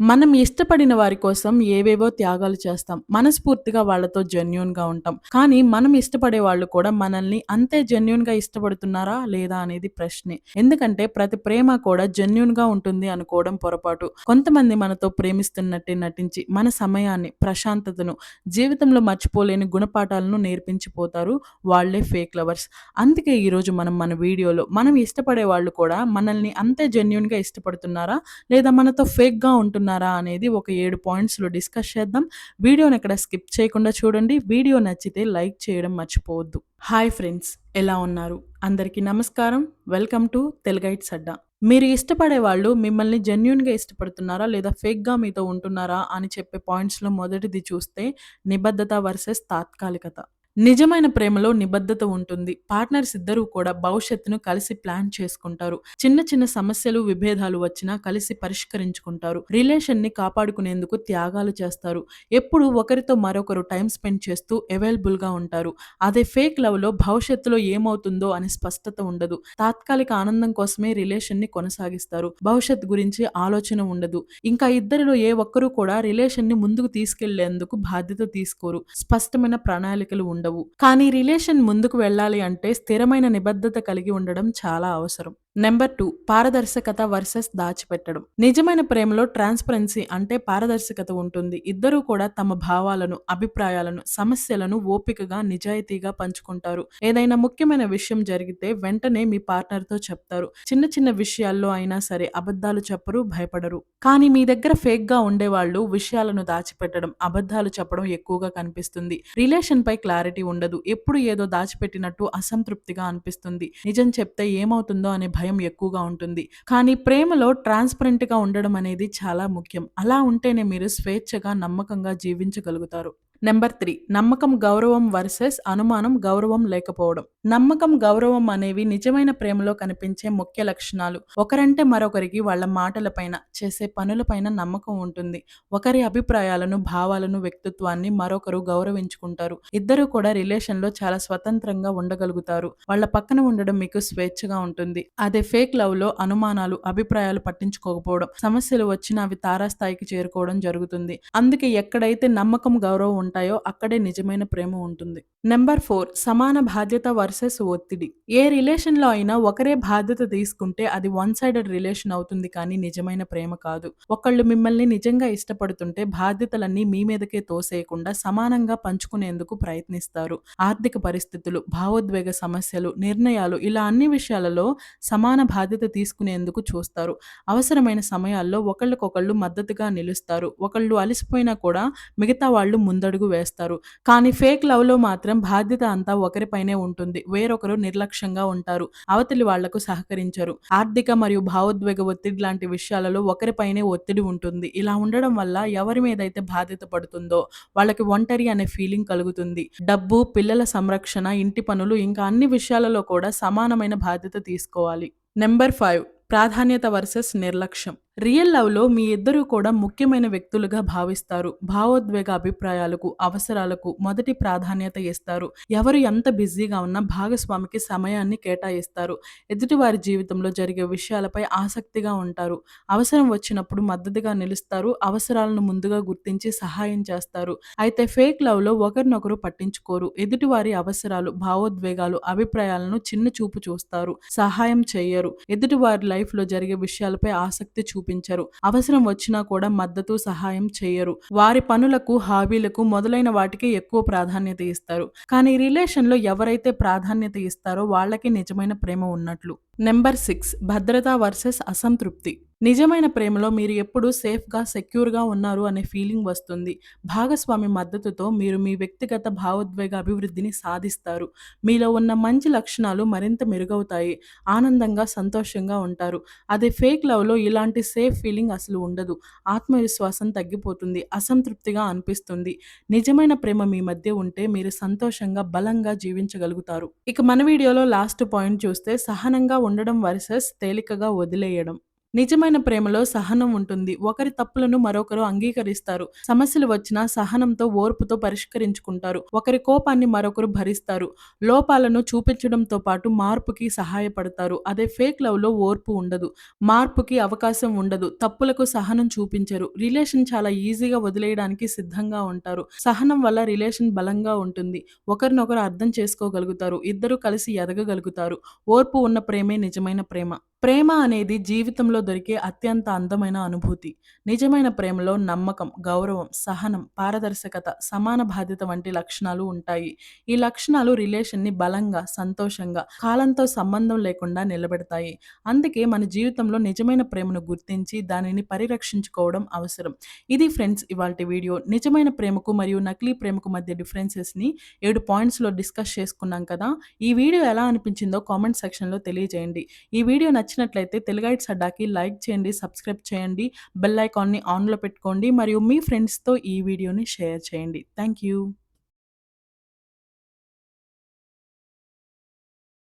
మనం ఇష్టపడిన వారి కోసం ఏవేవో త్యాగాలు చేస్తాం. మనస్ఫూర్తిగా వాళ్ళతో జెన్యూన్‌గా ఉంటాం. కానీ మనం ఇష్టపడే వాళ్ళు కూడా మనల్ని అంతే జెన్యున్గా ఇష్టపడుతున్నారా? లేదా? అనేది ప్రశ్నే. ఎందుకంటే ప్రతి ప్రేమ కూడా జెన్యున్గా ఉంటుంది అనుకోవడం పొరపాటు. కొంతమంది మనతో ప్రేమిస్తున్నట్టే నటించి మన సమయాన్ని, ప్రశాంతతను, జీవితంలో మర్చిపోలేని గుణపాఠాలను నేర్పించిపోతారు. వాళ్ళే ఫేక్ లవర్స్. అందుకే ఈరోజు మనం మన వీడియోలో మనం ఇష్టపడే వాళ్ళు కూడా మనల్ని అంతే జెన్యున్గా ఇష్టపడుతున్నారా? లేదా మనతో ఫేక్గా ఉంటున్నారా? అనేది ఒక ఏడు పాయింట్స్‌లో డిస్కస్ చేద్దాం. వీడియోని ఎక్కడ స్కిప్ చేయకుండా చూడండి. వీడియో నచ్చితే లైక్ చేయడం మర్చిపోవద్దు. హాయ్ ఫ్రెండ్స్ ఎలా ఉన్నారు? అందరికీ నమస్కారం. Welcome to Teluguites Adda. మీరు ఇష్టపడే వాళ్ళు మిమ్మల్ని జెన్యున్గా ఇష్టపడుతున్నారా? లేదా ఫేక్‌గా మీతో ఉంటున్నారా? అని చెప్పే పాయింట్స్‌లో మొదటిది చూస్తే నిబద్ధత వర్సెస్ తాత్కాలికత. నిజమైన ప్రేమలో నిబద్ధత ఉంటుంది. పార్ట్నర్స్ ఇద్దరూ కూడా భవిష్యత్తును కలిసి ప్లాన్ చేసుకుంటారు. చిన్న చిన్న సమస్యలు, విభేదాలు వచ్చినా కలిసి పరిష్కరించుకుంటారు. రిలేషన్‌ని కాపాడుకునేందుకు త్యాగాలు చేస్తారు. ఎప్పుడు ఒకరితో మరొకరు టైం స్పెండ్ చేస్తూ అవైలబుల్‌గా ఉంటారు. అదే ఫేక్ లవ్‌లో భవిష్యత్తులో ఏమవుతుందో అని స్పష్టత ఉండదు. తాత్కాలిక ఆనందం కోసమే రిలేషన్‌ని కొనసాగిస్తారు. భవిష్యత్తు గురించి ఆలోచన ఉండదు. ఇంకా ఇద్దరిలో ఏ ఒక్కరు కూడా రిలేషన్‌ని ముందుకు తీసుకెళ్ళేందుకు బాధ్యత తీసుకోరు. స్పష్టమైన ప్రణాళికలు ఉండవు. కానీ రిలేషన్ ముందుకు వెళ్ళాలి అంటే స్థిరమైన నిబద్ధత కలిగి ఉండడం చాలా అవసరం. నెంబర్ టూ పారదర్శకత వర్సెస్ దాచిపెట్టడం. నిజమైన ప్రేమలో ట్రాన్స్‌పరెన్సీ అంటే పారదర్శకత ఉంటుంది. ఇద్దరూ కూడా తమ భావాలను, అభిప్రాయాలను, సమస్యలను ఓపికగా, నిజాయితీగా పంచుకుంటారు. ఏదైనా ముఖ్యమైన విషయం జరిగితే వెంటనే మీ పార్ట్నర్‌తో చెప్తారు. చిన్న చిన్న విషయాల్లో అయినా సరే అబద్ధాలు చెప్పరు, భయపడరు. కానీ మీ దగ్గర ఫేక్‌గా ఉండేవాళ్ళు విషయాలను దాచిపెట్టడం, అబద్ధాలు చెప్పడం ఎక్కువగా కనిపిస్తుంది. రిలేషన్ పై క్లారిటీ ఉండదు. ఎప్పుడు ఏదో దాచిపెట్టినట్టు అసంతృప్తిగా అనిపిస్తుంది. నిజం చెప్తే ఏమవుతుందో అనే భయం ఎక్కువగా ఉంటుంది. కానీ ప్రేమలో ట్రాన్స్‌పరెంట్‌గా ఉండడం అనేది చాలా ముఖ్యం. అలా ఉంటేనే మీరు స్వేచ్ఛగా, నమ్మకంగా జీవించగలుగుతారు. నెంబర్ త్రీ నమ్మకం, గౌరవం వర్సెస్ అనుమానం, గౌరవం లేకపోవడం. నమ్మకం, గౌరవం అనేవి నిజమైన ప్రేమలో కనిపించే ముఖ్య లక్షణాలు. ఒకరంటే మరొకరికి వాళ్ళ మాటలపైన, చేసే పనులపైన నమ్మకం ఉంటుంది. ఒకరి అభిప్రాయాలను, భావాలను, వ్యక్తిత్వాన్ని మరొకరు గౌరవించుకుంటారు. ఇద్దరు కూడా రిలేషన్‌లో చాలా స్వతంత్రంగా ఉండగలుగుతారు. వాళ్ళ పక్కన ఉండడం మీకు స్వేచ్ఛగా ఉంటుంది. అదే ఫేక్ లవ్లో అనుమానాలు, అభిప్రాయాలు పట్టించుకోకపోవడం, సమస్యలు వచ్చినా అవి తారాస్థాయికి చేరుకోవడం జరుగుతుంది. అందుకే ఎక్కడైతే నమ్మకం, గౌరవం ఉంటాయో అక్కడే నిజమైన ప్రేమ ఉంటుంది. నెంబర్ ఫోర్ సమాన బాధ్యత వర్సెస్ ఒత్తిడి. ఏ రిలేషన్‌లో అయినా ఒకరే బాధ్యత తీసుకుంటే అది వన్ సైడెడ్ రిలేషన్ అవుతుంది కానీ నిజమైన ప్రేమ కాదు. ఒకళ్ళు మిమ్మల్ని నిజంగా ఇష్టపడుతుంటే బాధ్యతలన్నీ మీ మీదకే తోసేయకుండా సమానంగా పంచుకునేందుకు ప్రయత్నిస్తారు. ఆర్థిక పరిస్థితులు, భావోద్వేగ సమస్యలు, నిర్ణయాలు ఇలా అన్ని విషయాలలో సమాన బాధ్యత తీసుకునేందుకు చూస్తారు. అవసరమైన సమయాల్లో ఒకళ్ళకొకళ్ళు మద్దతుగా నిలుస్తారు. ఒకళ్ళు అలసిపోయినా కూడా మిగతా వాళ్ళు ముందడుగు వేస్తారు. కానీ ఫేక్ లవ్‌లో మాత్రం బాధ్యత అంతా ఒకరిపైనే ఉంటుంది. వేరొకరు నిర్లక్ష్యంగా ఉంటారు. అవతలి వాళ్ళకు సహకరించరు. ఆర్థిక మరియు భావోద్వేగ ఒత్తిడి లాంటి విషయాలలో ఒకరిపైనే ఒత్తిడి ఉంటుంది. ఇలా ఉండడం వల్ల ఎవరి మీదైతే బాధ్యత పడుతుందో వాళ్ళకి ఒంటరి అనే ఫీలింగ్ కలుగుతుంది. డబ్బు, పిల్లల సంరక్షణ, ఇంటి పనులు ఇంకా అన్ని విషయాలలో కూడా సమానమైన బాధ్యత తీసుకోవాలి. నెంబర్ ఫైవ్ ప్రాధాన్యత వర్సెస్ నిర్లక్ష్యం. రియల్ లవ్‌లో మీ ఇద్దరూ కూడా ముఖ్యమైన వ్యక్తులుగా భావిస్తారు. భావోద్వేగ అభిప్రాయాలకు, అవసరాలకు మొదటి ప్రాధాన్యత ఇస్తారు. ఎవరు ఎంత బిజీగా ఉన్నా భాగస్వామికి సమయాన్ని కేటాయిస్తారు. ఎదుటివారి జీవితంలో జరిగే విషయాలపై ఆసక్తిగా ఉంటారు. అవసరం వచ్చినప్పుడు మద్దతుగా నిలుస్తారు. అవసరాలను ముందుగా గుర్తించి సహాయం చేస్తారు. అయితే ఫేక్ లవ్‌లో ఒకరినొకరు పట్టించుకోరు. ఎదుటివారి అవసరాలు, భావోద్వేగాలు, అభిప్రాయాలను చిన్న చూపు చూస్తారు. సహాయం చేయరు ఎదుటివారి లైఫ్‌లో జరిగే విషయాలపై ఆసక్తి చూపించరు. అవసరం వచ్చినా కూడా మద్దతు, సహాయం చేయరు వారి పనులకు, హాబీలకు మొదలైన వాటికి ఎక్కువ ప్రాధాన్యత ఇస్తారు. కానీ రిలేషన్‌లో ఎవరైతే ప్రాధాన్యత ఇస్తారో వాళ్ళకి నిజమైన ప్రేమ ఉన్నట్లు. నెంబర్ సిక్స్ భద్రత వర్సెస్ అసంతృప్తి. నిజమైన ప్రేమలో మీరు ఎప్పుడూ సేఫ్‌గా, సెక్యూర్‌గా ఉన్నారు అనే ఫీలింగ్ వస్తుంది. భాగస్వామి మద్దతుతో మీరు మీ వ్యక్తిగత భావోద్వేగ అభివృద్ధిని సాధిస్తారు. మీలో ఉన్న మంచి లక్షణాలు మరింత మెరుగవుతాయి. ఆనందంగా, సంతోషంగా ఉంటారు. అదే ఫేక్ లవ్‌లో ఇలాంటి సేఫ్ ఫీలింగ్ అసలు ఉండదు. ఆత్మవిశ్వాసం తగ్గిపోతుంది. అసంతృప్తిగా అనిపిస్తుంది. నిజమైన ప్రేమ మీ మధ్య ఉంటే మీరు సంతోషంగా, బలంగా జీవించగలుగుతారు. ఇక మన వీడియోలో లాస్ట్ పాయింట్ చూస్తే సహనంగా ఉండడం వర్సెస్ తేలికగా వదిలేయడం. నిజమైన ప్రేమలో సహనం ఉంటుంది. ఒకరి తప్పులను మరొకరు అంగీకరిస్తారు. సమస్యలు వచ్చినా సహనంతో ఓర్పుతో పరిష్కరించుకుంటారు. ఒకరి కోపాన్ని మరొకరు భరిస్తారు. లోపాలను చూపించడంతో పాటు మార్పుకి సహాయపడతారు. అదే ఫేక్ లవ్లో ఓర్పు ఉండదు. మార్పుకి అవకాశం ఉండదు. తప్పులకు సహనం చూపించరు. రిలేషన్ చాలా ఈజీగా వదిలేయడానికి సిద్ధంగా ఉంటారు. సహనం వల్ల రిలేషన్ బలంగా ఉంటుంది. ఒకరినొకరు అర్థం చేసుకోగలుగుతారు. ఇద్దరు కలిసి ఎదగగలుగుతారు. ఓర్పు ఉన్న ప్రేమే నిజమైన ప్రేమ. ప్రేమ అనేది జీవితంలో దొరికే అత్యంత అందమైన అనుభూతి. నిజమైన ప్రేమలో నమ్మకం గౌరవం సహనం పారదర్శకత సమాన బాధ్యత వంటి లక్షణాలు ఉంటాయి. ఈ లక్షణాలు రిలేషన్ని బలంగా సంతోషంగా కాలంతో సంబంధం లేకుండా నిలబెడతాయి. అందుకే మన జీవితంలో నిజమైన ప్రేమను గుర్తించి దానిని పరిరక్షించుకోవడం అవసరం. ఇది ఫ్రెండ్స్ ఇవాళ వీడియో. నిజమైన ప్రేమకు మరియు నకిలీ ప్రేమకు మధ్య డిఫరెన్సెస్ని ఏడు పాయింట్స్లో డిస్కస్ చేసుకున్నాం కదా? ఈ వీడియో ఎలా అనిపించిందో కామెంట్ సెక్షన్లో తెలియజేయండి. ఈ వీడియో నచ్చినట్లయితే తెలుగైట్స్ అడ్డాకి లైక్ చేయండి సబ్స్క్రైబ్ చేయండి బెల్ ఐకాన్ని ఆన్లో పెట్టుకోండి మరియు మీ ఫ్రెండ్స్తో ఈ వీడియోని షేర్ చేయండి. Thank you.